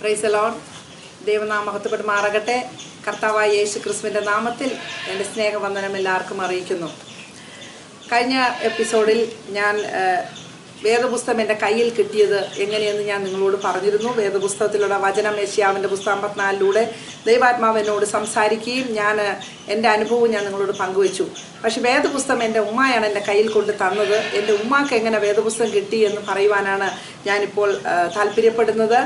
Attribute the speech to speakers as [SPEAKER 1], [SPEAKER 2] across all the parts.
[SPEAKER 1] പ്രൈസലോൺ ദൈവനാമഹത്വപ്പെട്ട് മാറകട്ടെ. കർത്താവായ യേശു ക്രിസ്തുവിന്റെ നാമത്തിൽ എന്റെ സ്നേഹവന്ദനം എല്ലാവർക്കും അറിയിക്കുന്നു. കഴിഞ്ഞ എപ്പിസോഡിൽ ഞാൻ വേദപുസ്തകം എന്റെ കയ്യിൽ കിട്ടിയത് എങ്ങനെയെന്ന് ഞാൻ നിങ്ങളോട് പറഞ്ഞിരുന്നു. വേദപുസ്തകത്തിലുള്ള വചനം ഏഷ്യാവിന്റെ പുസ്തകം അമ്പത്തിനാലിലൂടെ ദൈവാത്മാവ് എന്നോട് സംസാരിക്കുകയും ഞാൻ എന്റെ അനുഭവം ഞാൻ നിങ്ങളോട് പങ്കുവച്ചു. പക്ഷേ വേദപുസ്തകം എന്റെ ഉമ്മയാണ് എന്റെ കയ്യിൽ കൊണ്ട് തന്നത്. എന്റെ ഉമ്മാക്ക് എങ്ങനെ വേദപുസ്തകം കിട്ടി എന്ന് പറയുവാനാണ് ഞാനിപ്പോൾ താല്പര്യപ്പെടുന്നത്.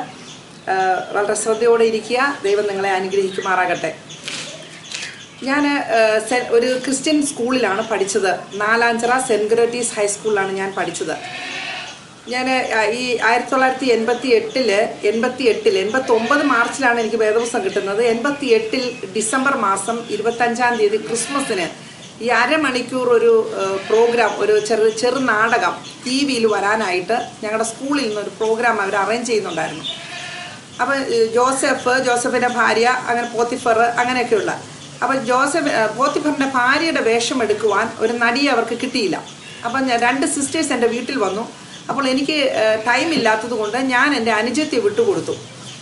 [SPEAKER 1] വളരെ ശ്രദ്ധയോടെ ഇരിക്കുക. ദൈവം നിങ്ങളെ അനുഗ്രഹിക്കുമാറാകട്ടെ. ഞാൻ ഒരു ക്രിസ്ത്യൻ സ്കൂളിലാണ് പഠിച്ചത്. നാലാഞ്ചറ സെന്റ് ഗ്രേറ്റീസ് ഹൈസ്കൂളിലാണ് ഞാൻ പഠിച്ചത്. ഞാൻ ഈ ആയിരത്തി തൊള്ളായിരത്തി എൺപത്തി എട്ടിൽ എൺപത്തി എട്ടിൽ എൺപത്തി ഒമ്പത് മാർച്ചിലാണ് എനിക്ക് വേദപുസ്തകം കിട്ടുന്നത്. എൺപത്തി എട്ടിൽ ഡിസംബർ മാസം ഇരുപത്തഞ്ചാം തീയതി ക്രിസ്മസിന് ഈ അരമണിക്കൂർ ഒരു പ്രോഗ്രാം ഒരു ചെറു ചെറു നാടകം ടി വിയിൽ വരാനായിട്ട് ഞങ്ങളുടെ സ്കൂളിൽ നിന്നൊരു പ്രോഗ്രാം അവർ അറേഞ്ച് ചെയ്യുന്നുണ്ടായിരുന്നു. അപ്പം ജോസഫ് ജോസഫിന്റെ ഭാര്യ അങ്ങനെ പോത്തിഫർ അങ്ങനെയൊക്കെയുള്ള. അപ്പം ജോസഫ് പോത്തിഫറിന്റെ ഭാര്യയുടെ വേഷം എടുക്കുവാൻ ഒരു നടിയെ അവർക്ക് കിട്ടിയില്ല. അപ്പം രണ്ട് സിസ്റ്റേഴ്സ് എന്റെ വീട്ടിൽ വന്നു. അപ്പോൾ എനിക്ക് ടൈം ഇല്ലാത്തത് കൊണ്ട് ഞാൻ എന്റെ അനുജത്തെ വിട്ടുകൊടുത്തു.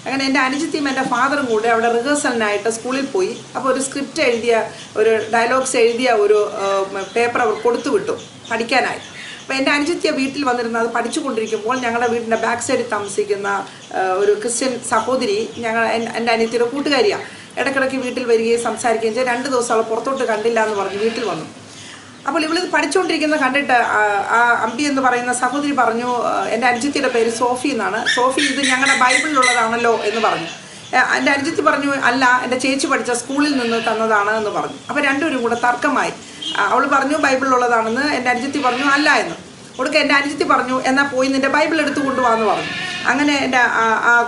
[SPEAKER 1] അങ്ങനെ എന്റെ അനുജത്തിയും എന്റെ ഫാദറും കൂടെ അവിടെ റിഹേഴ്സലിനായിട്ട് സ്കൂളിൽ പോയി. അപ്പോൾ ഒരു സ്ക്രിപ്റ്റ് എഴുതിയ ഒരു ഡയലോഗ്സ് എഴുതിയ ഒരു പേപ്പർ അവർ കൊടുത്തു വിട്ടു പഠിക്കാനായി. അപ്പോൾ എന്റെ അനുജത്തിയ വീട്ടിൽ വന്നിരുന്നത് പഠിച്ചുകൊണ്ടിരിക്കുമ്പോൾ ഞങ്ങളുടെ വീടിന്റെ ബാക്ക് സൈഡിൽ താമസിക്കുന്ന ഒരു ക്രിസ്ത്യൻ സഹോദരി ഞങ്ങൾ എൻ- എന്റെ അനിയത്തിയുടെ കൂട്ടുകാരിയാണ് ഇടയ്ക്കിടയ്ക്ക് വീട്ടിൽ വരികയും സംസാരിക്കുകയും ചെയ്ത്. രണ്ട് ദിവസം അവൾ പുറത്തോട്ട് കണ്ടില്ല എന്ന് പറഞ്ഞ് വീട്ടിൽ വന്നു. അപ്പോൾ ഇവളിത് പഠിച്ചുകൊണ്ടിരിക്കുന്ന കണ്ടിട്ട് ആ, അമ്പി എന്ന് പറയുന്ന സഹോദരി പറഞ്ഞു എന്റെ അനുജത്തിയുടെ പേര് സോഫി എന്നാണ്. സോഫി ഇത് ഞങ്ങളുടെ ബൈബിളിലുള്ളതാണല്ലോ എന്ന് പറഞ്ഞു. എന്റെ അനുജത്തി പറഞ്ഞു അല്ല എന്റെ ചേച്ചി പഠിച്ച സ്കൂളിൽ നിന്ന് തന്നതാണ് എന്ന് പറഞ്ഞു. അപ്പോൾ രണ്ടുപേരും കൂടെ തർക്കമായി. അവൾ പറഞ്ഞു ബൈബിളിലുള്ളതാണെന്ന് എന്റെ അനുജത്തി പറഞ്ഞു അല്ല എന്ന്. ഒടുക്ക എന്റെ അനുജത്തി പറഞ്ഞു എന്നാൽ പോയി നിന്റെ ബൈബിൾ എടുത്തു കൊണ്ടുപോകാന്ന് പറഞ്ഞു. അങ്ങനെ എന്റെ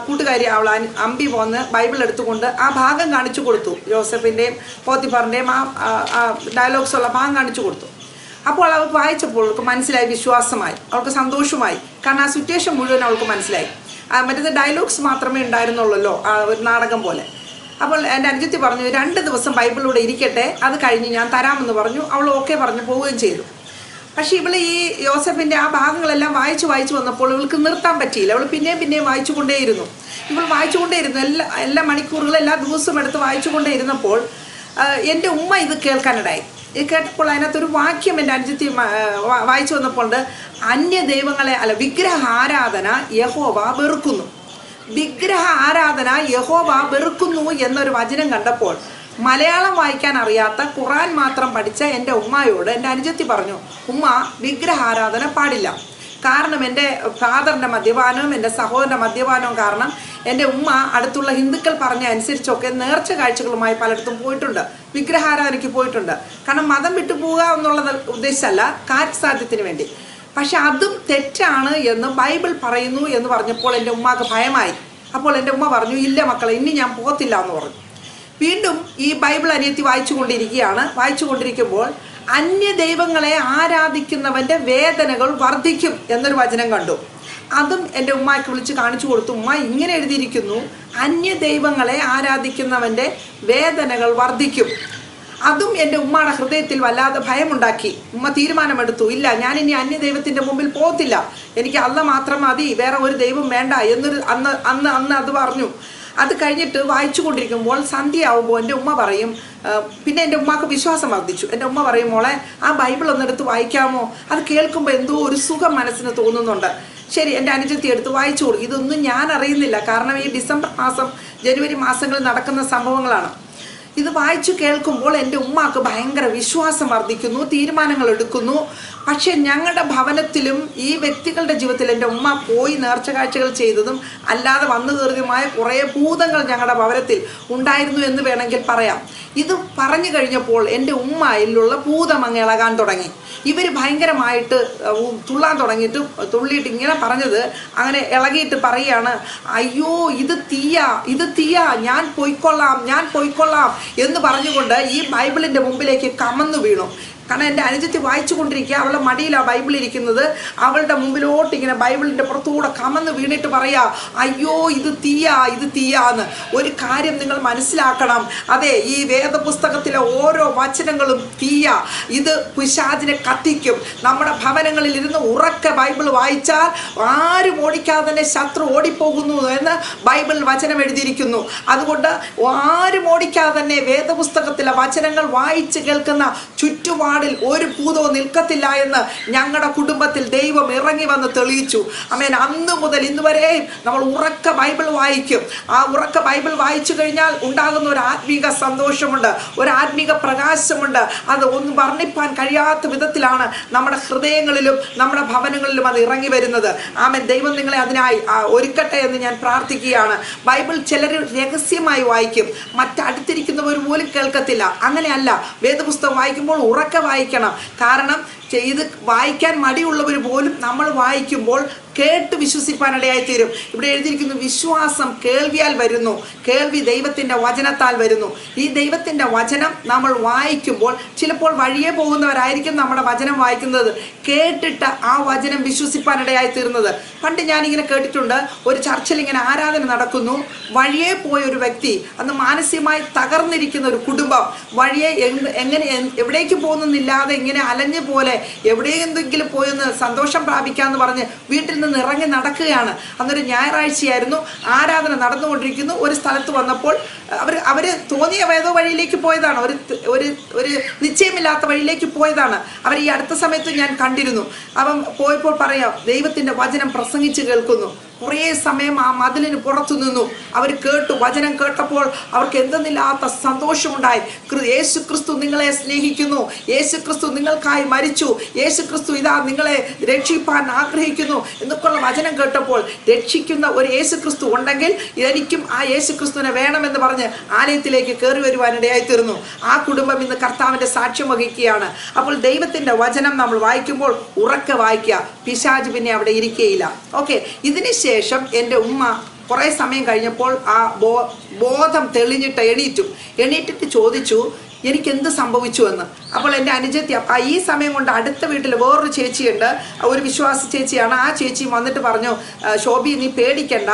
[SPEAKER 1] കൂട്ടുകാരി അവൾ അമ്പി പോന്ന് ബൈബിൾ എടുത്തുകൊണ്ട് ആ ഭാഗം കാണിച്ചു കൊടുത്തു. ജോസഫിന്റെയും പോത്തിഫറിന്റെയും ആ ഡയലോഗ്സ് ഉള്ള ഭാഗം കാണിച്ചു കൊടുത്തു. അപ്പോൾ അവൾ വായിച്ചപ്പോൾ അവൾക്ക് മനസ്സിലായി വിശ്വാസമായി. അവൾക്ക് സന്തോഷമായി. കാരണം ആ സിറ്റുവേഷൻ മുഴുവൻ അവൾക്ക് മനസ്സിലായി. മറ്റേത് ഡയലോഗ്സ് മാത്രമേ ഉണ്ടായിരുന്നുള്ളല്ലോ ആ ഒരു നാടകം പോലെ. അപ്പോൾ എന്റെ അനുജത്തി പറഞ്ഞു രണ്ട് ദിവസം ബൈബിളിലൂടെ ഇരിക്കട്ടെ അത് കഴിഞ്ഞ് ഞാൻ തരാമെന്ന് പറഞ്ഞു. അവൾ ഓക്കെ പറഞ്ഞു പോവുകയും ചെയ്തു. പക്ഷേ ഇവൾ ഈ യോസഫിന്റെ ആ ഭാഗങ്ങളെല്ലാം വായിച്ച് വായിച്ച് വന്നപ്പോൾ ഇവൾക്ക് നിർത്താൻ പറ്റിയില്ല. അവൾ പിന്നെയും പിന്നെയും വായിച്ചു വായിച്ചുകൊണ്ടേയിരുന്നു. ഇവൾ വായിച്ചുകൊണ്ടേയിരുന്നു. എല്ലാ എല്ലാ മണിക്കൂറുകളും എല്ലാ ദിവസവും എടുത്ത് ഇരുന്നപ്പോൾ എന്റെ ഉമ്മ ഇത് കേൾക്കാനിടയായി. ഇത് കേട്ടപ്പോൾ അതിനകത്തൊരു വാക്യം എന്റെ അനുജത്തി വായിച്ചു വന്നപ്പോൾ അന്യ ദൈവങ്ങളെ അല്ല വിഗ്രഹ ആരാധന യഹോവ വെറുക്കുന്നു. വിഗ്രഹ ആരാധന യഹോവ വെറുക്കുന്നു എന്നൊരു വചനം കണ്ടപ്പോൾ മലയാളം വായിക്കാൻ അറിയാത്ത ഖുറാൻ മാത്രം പഠിച്ച എന്റെ ഉമ്മയോട് എന്റെ അനുജത്തി പറഞ്ഞു ഉമ്മ വിഗ്രഹ ആരാധന പാടില്ല. കാരണം എന്റെ ഫാദറിന്റെ മദ്യപാനവും എന്റെ സഹോദരന്റെ മദ്യപാനവും കാരണം എന്റെ ഉമ്മ അടുത്തുള്ള ഹിന്ദുക്കൾ പറഞ്ഞ അനുസരിച്ചൊക്കെ നേർച്ച കാഴ്ചകളുമായി പലയിടത്തും പോയിട്ടുണ്ട് വിഗ്രഹാരാധനയ്ക്ക് പോയിട്ടുണ്ട്. കാരണം മതം വിട്ടു പോവുക എന്നുള്ളത് ഉദ്ദേശമല്ല കാര്യസാധ്യത്തിന് വേണ്ടി. പക്ഷെ അതും തെറ്റാണ് എന്ന് ബൈബിൾ പറയുന്നു എന്ന് പറഞ്ഞപ്പോൾ എന്റെ ഉമ്മാക്ക് ഭയമായി. അപ്പോൾ എന്റെ ഉമ്മ പറഞ്ഞു ഇല്ല മക്കളെ ഇനി ഞാൻ പോകത്തില്ല എന്ന് പറഞ്ഞു. വീണ്ടും ഈ ബൈബിൾ അനിയത്തി വായിച്ചു കൊണ്ടിരിക്കുകയാണ്. വായിച്ചു കൊണ്ടിരിക്കുമ്പോൾ അന്യ ദൈവങ്ങളെ ആരാധിക്കുന്നവന്റെ വേദനകൾ വർദ്ധിക്കും എന്നൊരു വചനം കണ്ടു. അതും എന്റെ ഉമ്മയ്ക്ക് വിളിച്ച് കാണിച്ചു കൊടുത്തു. ഉമ്മ ഇങ്ങനെ എഴുതിയിരിക്കുന്നു അന്യ ദൈവങ്ങളെ ആരാധിക്കുന്നവന്റെ വേദനകൾ വർദ്ധിക്കും. അതും എന്റെ ഉമ്മയുടെ ഹൃദയത്തിൽ വല്ലാതെ ഭയമുണ്ടാക്കി. ഉമ്മ തീരുമാനമെടുത്തു. ഇല്ല ഞാൻ ഇനി അന്യ ദൈവത്തിന്റെ മുമ്പിൽ പോകത്തില്ല. എനിക്ക് അല്ല മാത്രം മതി വേറെ ഒരു ദൈവം വേണ്ട എന്നൊരു അന്ന് അന്ന് അന്ന് അത് പറഞ്ഞു. അത് കഴിഞ്ഞിട്ട് വായിച്ചു കൊണ്ടിരിക്കുമ്പോൾ സന്ധ്യയാവുമ്പോൾ എന്റെ ഉമ്മ പറയും പിന്നെ എന്റെ ഉമ്മാക്ക് വിശ്വാസം വർദ്ധിച്ചു. എന്റെ ഉമ്മ പറയും മോളെ ആ ബൈബിൾ ഒന്നെടുത്ത് വായിക്കാമോ? അത് കേൾക്കുമ്പോൾ എന്തോ ഒരു സുഖം മനസ്സിന് തോന്നുന്നുണ്ട്. ശരി എന്റെ അനുജത്തി എടുത്ത് വായിച്ചു കൊടുക്കും ഇതൊന്നും ഞാൻ അറിയുന്നില്ല. കാരണം ഈ ഡിസംബർ മാസം ജനുവരി മാസങ്ങളിൽ നടക്കുന്ന സംഭവങ്ങളാണ്. ഇത് വായിച്ചു കേൾക്കുമ്പോൾ എന്റെ ഉമ്മാക്ക് ഭയങ്കര വിശ്വാസം വർദ്ധിക്കുന്നു തീരുമാനങ്ങൾ എടുക്കുന്നു. പക്ഷേ ഞങ്ങളുടെ ഭവനത്തിലും ഈ വ്യക്തികളുടെ ജീവിതത്തിൽ എന്റെ ഉമ്മ പോയി നേർച്ച കാഴ്ചകൾ ചെയ്തതും അല്ലാതെ വന്നു കയറിയതുമായ കുറേ ഭൂതങ്ങൾ ഞങ്ങളുടെ ഭവനത്തിൽ ഉണ്ടായിരുന്നു എന്ന് വേണമെങ്കിൽ പറയാം. ഇത് പറഞ്ഞു കഴിഞ്ഞപ്പോൾ എന്റെ ഉമ്മയിലുള്ള ഭൂതം അങ്ങ് ഇളകാൻ തുടങ്ങി. ഇവർ ഭയങ്കരമായിട്ട് തുള്ളാൻ തുടങ്ങിയിട്ട് തുള്ളിയിട്ട് ഇങ്ങനെ പറഞ്ഞത് അങ്ങനെ ഇളകിയിട്ട് പറയുകയാണ് അയ്യോ ഇത് തീയ ഇത് തീയ ഞാൻ പൊയ്ക്കൊള്ളാം ഞാൻ പൊയ്ക്കൊള്ളാം എന്ന് പറഞ്ഞുകൊണ്ട് ഈ ബൈബിളിന്റെ മുമ്പിലേക്ക് കമന്നു വീണു. കാരണം എന്റെ അനുജത്തി വായിച്ചു കൊണ്ടിരിക്കുക അവളുടെ മടിയിലാണ് ബൈബിൾ ഇരിക്കുന്നത്. അവളുടെ മുമ്പിലോട്ട് ഇങ്ങനെ ബൈബിളിന്റെ പുറത്തുകൂടെ കമന്ന് വീണിട്ട് പറയാ അയ്യോ ഇത് തീയാ ഇത് തീയാന്ന്. ഒരു കാര്യം നിങ്ങൾ മനസ്സിലാക്കണം. അതെ ഈ വേദപുസ്തകത്തിലെ ഓരോ വചനങ്ങളും തീയ. ഇത് പിശാചിനെ കത്തിക്കും. നമ്മുടെ ഭവനങ്ങളിൽ ഇരുന്ന് ഉറക്കെ ബൈബിൾ വായിച്ചാൽ ആരും ഓടിക്കാതെ തന്നെ ശത്രു ഓടിപ്പോകുന്നു എന്ന് ബൈബിൾ വചനം എഴുതിയിരിക്കുന്നു. അതുകൊണ്ട് ആരും ഓടിക്കാതെ തന്നെ വേദപുസ്തകത്തിലെ വചനങ്ങൾ വായിച്ച് കേൾക്കുന്ന ചുറ്റുപാടിൽ ഒരു ഭൂതവും നിൽക്കത്തില്ല എന്ന് ഞങ്ങളുടെ കുടുംബത്തിൽ ദൈവം ഇറങ്ങി വന്ന് തെളിയിച്ചു. അമേൻ അന്ന് മുതൽ ഇന്ന് വരെയും നമ്മൾ ഉറക്ക ബൈബിൾ വായിക്കും. ആ ഉറക്ക ബൈബിൾ വായിച്ചു കഴിഞ്ഞാൽ ഉണ്ടാകുന്ന ഒരു ആത്മീക സന്തോഷമുണ്ട് ഒരു ആത്മീക പ്രകാശമുണ്ട്. അത് ഒന്നും വർണിപ്പാൻ കഴിയാത്ത വിധത്തിലാണ് നമ്മുടെ ഹൃദയങ്ങളിലും നമ്മുടെ ഭവനങ്ങളിലും അത് ഇറങ്ങി വരുന്നത്. ആമൻ ദൈവം നിങ്ങളെ അതിനായി ഒരുക്കട്ടെ എന്ന് ഞാൻ പ്രാർത്ഥിക്കുകയാണ്. ബൈബിൾ ചിലർ രഹസ്യമായി വായിക്കും മറ്റടുത്തിരിക്കുന്നവർ പോലും കേൾക്കത്തില്ല. അങ്ങനെയല്ല വേദപുസ്തകം വായിക്കുമ്പോൾ ഉറക്കെ വായിക്കണം. കാരണം ചെയ്ത് വായിക്കാൻ മടിയുള്ളവർ പോലും നമ്മൾ വായിക്കുമ്പോൾ കേട്ട് വിശ്വസിപ്പാനിടയായി തീരും ഇവിടെ എഴുതിയിരിക്കുന്നു വിശ്വാസം കേൾവിയാൽ വരുന്നു. കേൾവി ദൈവത്തിന്റെ വചനത്താൽ വരുന്നു. ഈ ദൈവത്തിന്റെ വചനം നമ്മൾ വായിക്കുമ്പോൾ ചിലപ്പോൾ വഴിയെ പോകുന്നവരായിരിക്കും നമ്മുടെ വചനം വായിക്കുന്നത്. കേട്ടിട്ട് ആ വചനം വിശ്വസിപ്പാനിടയായി തീർന്നത് പണ്ട് ഞാനിങ്ങനെ കേട്ടിട്ടുണ്ട് ഒരു ചർച്ചിൽ ഇങ്ങനെ ആരാധന നടക്കുന്നു. വഴിയെ പോയ ഒരു വ്യക്തി അന്ന് മാനസികമായി തകർന്നിരിക്കുന്ന ഒരു കുടുംബം വഴിയെ എങ്ങനെ എവിടേക്ക് പോകുന്നില്ലാതെ ഇങ്ങനെ അലഞ്ഞ് പോലെ എവിടെ എന്തെങ്കിലും പോയെന്ന് സന്തോഷം പ്രാപിക്കാന്ന് പറഞ്ഞ് വീട്ടിൽ നിന്ന് ഇറങ്ങി നടക്കുകയാണ്. അന്നൊരു ഞായറാഴ്ചയായിരുന്നു. ആരാധന നടന്നുകൊണ്ടിരിക്കുന്നു. ഒരു സ്ഥലത്ത് വന്നപ്പോൾ അവർ അവർ തോന്നിയ വേദോ വഴിയിലേക്ക് പോയതാണ്. ഒരു ഒരു ഒരു നിശ്ചയമില്ലാത്ത വഴിയിലേക്ക് പോയതാണ്. അവർ ഈ അടുത്ത സമയത്ത് ഞാൻ കണ്ടിരുന്നു. അവൻ പോയപ്പോൾ പറയാം ദൈവത്തിന്റെ വചനം പ്രസംഗിച്ച് കേൾക്കുന്നു. കുറേ സമയം ആ മതിലിന് പുറത്തു നിന്നു. അവർ കേട്ടു വചനം കേട്ടപ്പോൾ അവർക്ക് എന്തെന്നില്ലാത്ത സന്തോഷമുണ്ടായി. യേശു ക്രിസ്തു നിങ്ങളെ സ്നേഹിക്കുന്നു. യേശു ക്രിസ്തു നിങ്ങൾക്കായി മരിച്ചു. യേശു ക്രിസ്തു ഇതാ നിങ്ങളെ രക്ഷിപ്പാൻ ആഗ്രഹിക്കുന്നു എന്നൊക്കെയുള്ള വചനം കേട്ടപ്പോൾ രക്ഷിക്കുന്ന ഒരു യേശു ക്രിസ്തു ഉണ്ടെങ്കിൽ എനിക്കും ആ യേശു ക്രിസ്തുവിനെ വേണമെന്ന് പറഞ്ഞ് ആലയത്തിലേക്ക് കയറി വരുവാനിടയായി ആ കുടുംബം ഇന്ന് കർത്താവിന്റെ സാക്ഷ്യം വഹിക്കുകയാണ്. അപ്പോൾ ദൈവത്തിന്റെ വചനം നമ്മൾ വായിക്കുമ്പോൾ ഉറക്കെ വായിക്കുക. പിശാജ് പിന്നെ അവിടെ ഇരിക്കുകയില്ല ഓക്കെ. ഇതിന് ശേഷം എന്റെ ഉമ്മ കുറേ സമയം കഴിഞ്ഞപ്പോൾ ആ ബോ ബോധം തെളിഞ്ഞിട്ട് എണീറ്റു. എണീറ്റിട്ട് ചോദിച്ചു എനിക്ക് എന്ത് സംഭവിച്ചു എന്ന് അപ്പോൾ എന്റെ അനുജത്തി ആ ഈ സമയം കൊണ്ട് അടുത്ത വീട്ടിൽ വേറൊരു ചേച്ചിയുണ്ട്. ഒരു വിശ്വാസ ചേച്ചിയാണ്. ആ ചേച്ചി വന്നിട്ട് പറഞ്ഞു "ആ, ശോഭി നീ പേടിക്കണ്ട.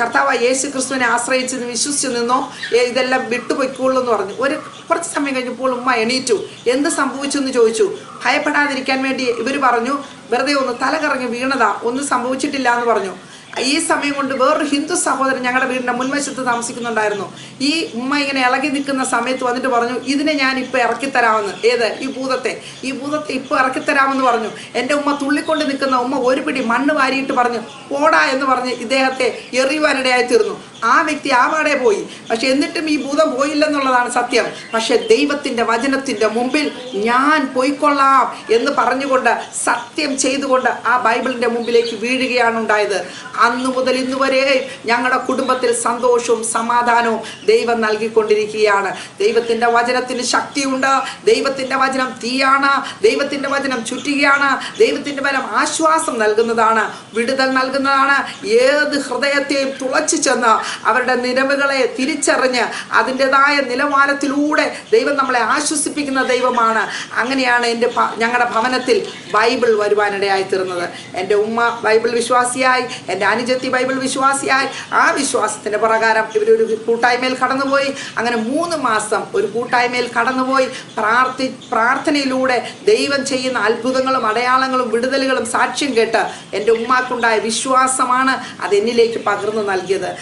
[SPEAKER 1] കർത്താവ് യേശു ക്രിസ്തുവിനെ ആശ്രയിച്ച് വിശ്വസിച്ച് നിന്നോ. ഇതെല്ലാം വിട്ടുപോയിക്കോളൂ എന്ന് പറഞ്ഞു. ഒരു കുറച്ച് സമയം കഴിഞ്ഞപ്പോൾ ഉമ്മ എണീറ്റു. എന്ത് സംഭവിച്ചു? എന്ന് ചോദിച്ചു. ഭയപ്പെടാതിരിക്കാൻ വേണ്ടി ഇവർ പറഞ്ഞു വെറുതെ ഒന്ന് തല കറങ്ങി വീണതാ. ഒന്നും സംഭവിച്ചിട്ടില്ല എന്ന് പറഞ്ഞു. ഈ സമയം കൊണ്ട് വേറൊരു ഹിന്ദു സഹോദരൻ ഞങ്ങളുടെ വീടിന്റെ മുൻവശത്ത് താമസിക്കുന്നുണ്ടായിരുന്നു. ഈ ഉമ്മ ഇങ്ങനെ ഇളകി നിൽക്കുന്ന സമയത്ത് വന്നിട്ട് പറഞ്ഞു ഇതിനെ ഞാൻ ഇപ്പോൾ ഇറക്കിത്തരാമെന്ന് ഏത്? ഈ ഭൂതത്തെ. ഈ ഭൂതത്തെ ഇപ്പോൾ ഇറക്കിത്തരാമെന്ന് പറഞ്ഞു. എന്റെ ഉമ്മ തുള്ളിക്കൊണ്ട് നിൽക്കുന്ന ഉമ്മ ഒരു പിടി മണ്ണ് വാരിയിട്ട് പറഞ്ഞു പോടാ എന്ന് പറഞ്ഞ് ഇദ്ദേഹത്തെ എറിയുവാനിടയായി തീർന്നു. ആ വ്യക്തി ആ പാടെ പോയി. പക്ഷെ എന്നിട്ടും ഈ ഭൂതം പോയില്ലെന്നുള്ളതാണ് സത്യം. പക്ഷെ ദൈവത്തിന്റെ വചനത്തിന്റെ മുമ്പിൽ ഞാൻ പോയിക്കൊള്ളാം എന്ന് പറഞ്ഞുകൊണ്ട് സത്യം ചെയ്തുകൊണ്ട് ആ ബൈബിളിന്റെ മുമ്പിലേക്ക് വീഴുകയാണ് ഉണ്ടായത്. അന്നു മുതൽ ഇന്ന് വരെ ഞങ്ങളുടെ കുടുംബത്തിൽ സന്തോഷവും സമാധാനവും ദൈവം നൽകിക്കൊണ്ടിരിക്കുകയാണ്. ദൈവത്തിന്റെ വചനത്തിന് ശക്തിയുണ്ട്. ദൈവത്തിന്റെ വചനം തീയാണ്. ദൈവത്തിന്റെ വചനം ചുറ്റുകയാണ്. ദൈവത്തിന്റെ വചനം ആശ്വാസം നൽകുന്നതാണ്. വിടുതൽ നൽകുന്നതാണ്. ഏത് ഹൃദയത്തെയും തുളച്ചു ചെന്ന് അവരുടെ നിലവുകളെ തിരിച്ചറിഞ്ഞ് അതിന്റെതായ നിലവാരത്തിലൂടെ ദൈവം നമ്മളെ ആശ്വസിപ്പിക്കുന്ന ദൈവമാണ്. അങ്ങനെയാണ് എന്റെ ഞങ്ങളുടെ ഭവനത്തിൽ ബൈബിൾ വരുവാനിടയായി തീർന്നത്. എന്റെ ഉമ്മ ബൈബിൾ വിശ്വാസിയായി എന്റെ അനുജത്തി ബൈബിൾ വിശ്വാസിയായി. ആ വിശ്വാസത്തിന്റെ പ്രകാരം ഇവരൊരു കൂട്ടായ്മയിൽ കടന്നുപോയി. അങ്ങനെ മൂന്ന് മാസം ഒരു കൂട്ടായ്മയിൽ കടന്നുപോയി. പ്രാർത്ഥി പ്രാർത്ഥനയിലൂടെ ദൈവം ചെയ്യുന്ന അത്ഭുതങ്ങളും അടയാളങ്ങളും വിടുതലുകളും സാക്ഷ്യം കേട്ട് എന്റെ ഉമ്മാക്കുണ്ടായ വിശ്വാസമാണ് അത് എന്നിലേക്ക് പകർന്നു നൽകിയത്.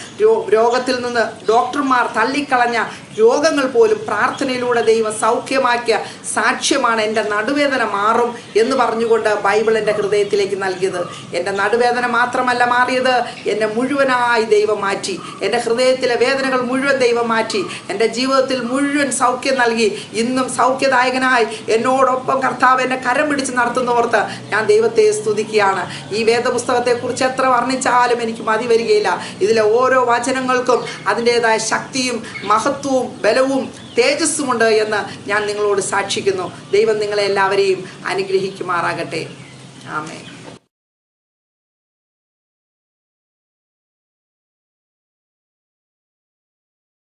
[SPEAKER 1] രോഗത്തിൽ നിന്ന് ഡോക്ടർമാർ തള്ളിക്കളഞ്ഞ രോഗങ്ങൾ പോലും പ്രാർത്ഥനയിലൂടെ ദൈവം സൗഖ്യമാക്കിയ സാക്ഷ്യമാണ് എന്റെ നടുവേദന മാറും എന്ന് പറഞ്ഞുകൊണ്ട് ബൈബിൾ എന്റെ ഹൃദയത്തിലേക്ക് നൽകിയത്. എന്റെ നടുവേദന മാത്രമല്ല മാറിയത്. എന്നെ മുഴുവനായി ദൈവം മാറ്റി. എന്റെ ഹൃദയത്തിലെ വേദനകൾ മുഴുവൻ ദൈവം മാറ്റി. എന്റെ ജീവിതത്തിൽ മുഴുവൻ സൗഖ്യം നൽകി. ഇന്നും സൗഖ്യദായകനായി എന്നോടൊപ്പം കർത്താവ് എന്നെ കരം പിടിച്ച് നടത്തുന്നവർക്ക് ഞാൻ ദൈവത്തെ സ്തുതിക്കുകയാണ്. ഈ വേദപുസ്തകത്തെക്കുറിച്ച് എത്ര വർണിച്ചാലും എനിക്ക് മതി വരികയില്ല. ഇതിലെ ഓരോ വചനങ്ങൾക്കും അതിന്റെതായ ശക്തിയും മഹത്വവും ബലവും തേജസ്സുമുണ്ട് എന്ന് ഞാൻ നിങ്ങളോട് സാക്ഷിക്കുന്നു. ദൈവം നിങ്ങളെ എല്ലാവരെയും അനുഗ്രഹിക്കുമാറാകട്ടെ. ആമേ